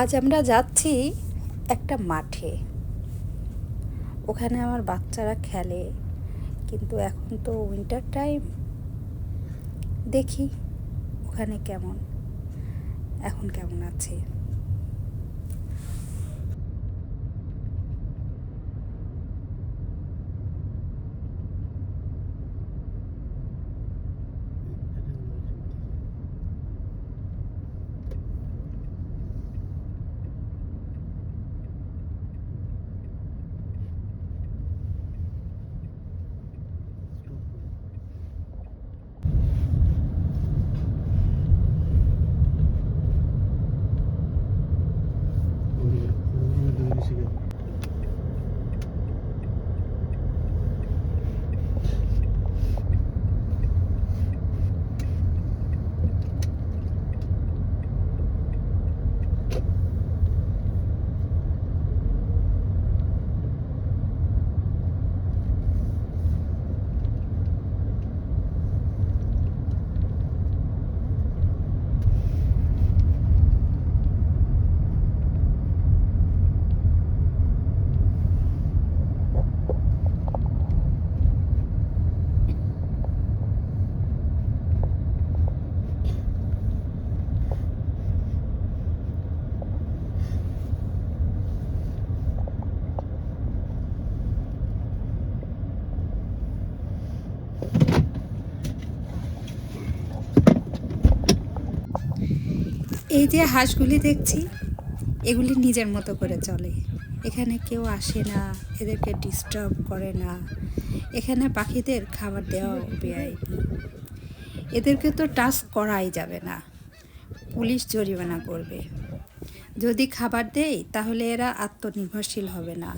আজ আমরা যাচ্ছি একটা মাঠে। ওখানে আমার বাচ্চারা খেলে, কিন্তু এখন তো উইন্টার টাইম দেখি ওখানে কেমন, এখন কেমন আছে। এই যে হাঁসগুলি দেখছি, এগুলি নিজের মতো করে চলে। এখানে কেউ আসে না, এদেরকে ডিস্টার্ব করে না। এখানে পাখিদের খাবার দেওয়া বেআইনি এদেরকে তো টাচ করাই যাবে না। পুলিশ জরিমানা করবে। যদি খাবার দেই তাহলে এরা আত্মনির্ভরশীল হবে না।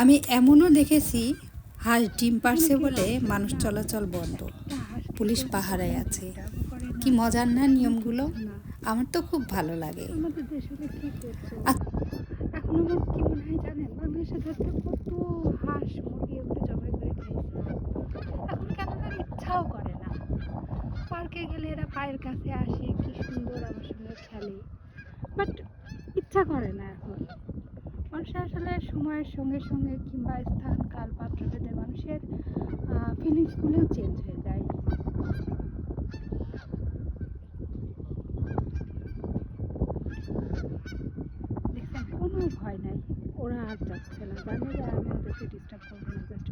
আমি এমনও দেখেছি, হাঁস ডিম পারছে বলে মানুষ চলাচল বন্ধ। পুলিশ পাহারায় আছে। কি মজার না নিয়মগুলো? আমার তো খুব ভালো লাগে। আমাদের দেশে হলে কি করছে? এখন আমার কি মনে হয় জানেন? বাংলাদেশে ধরতে কত হাঁস মুরগি এগুলো জবাই করে খাইছে। এখন কেন তার ইচ্ছাও করে না। পার্কে গেলে এরা পায়ের কাছে আসে কি সুন্দর আমার সঙ্গে খেলে। বাট ইচ্ছা করে না এখন। মানুষ আসলে সময়ের সঙ্গে সঙ্গে কিংবা স্থান কাল পাত্র ভেদে মানুষের ফিলিংসগুলোও চেঞ্জ হয়ে যায় দেখছেন কোনো ভয় নাই ওরা আর যাচ্ছে না। জানে যে আমি ওদেরকে ডিস্টার্ব করব না জাস্ট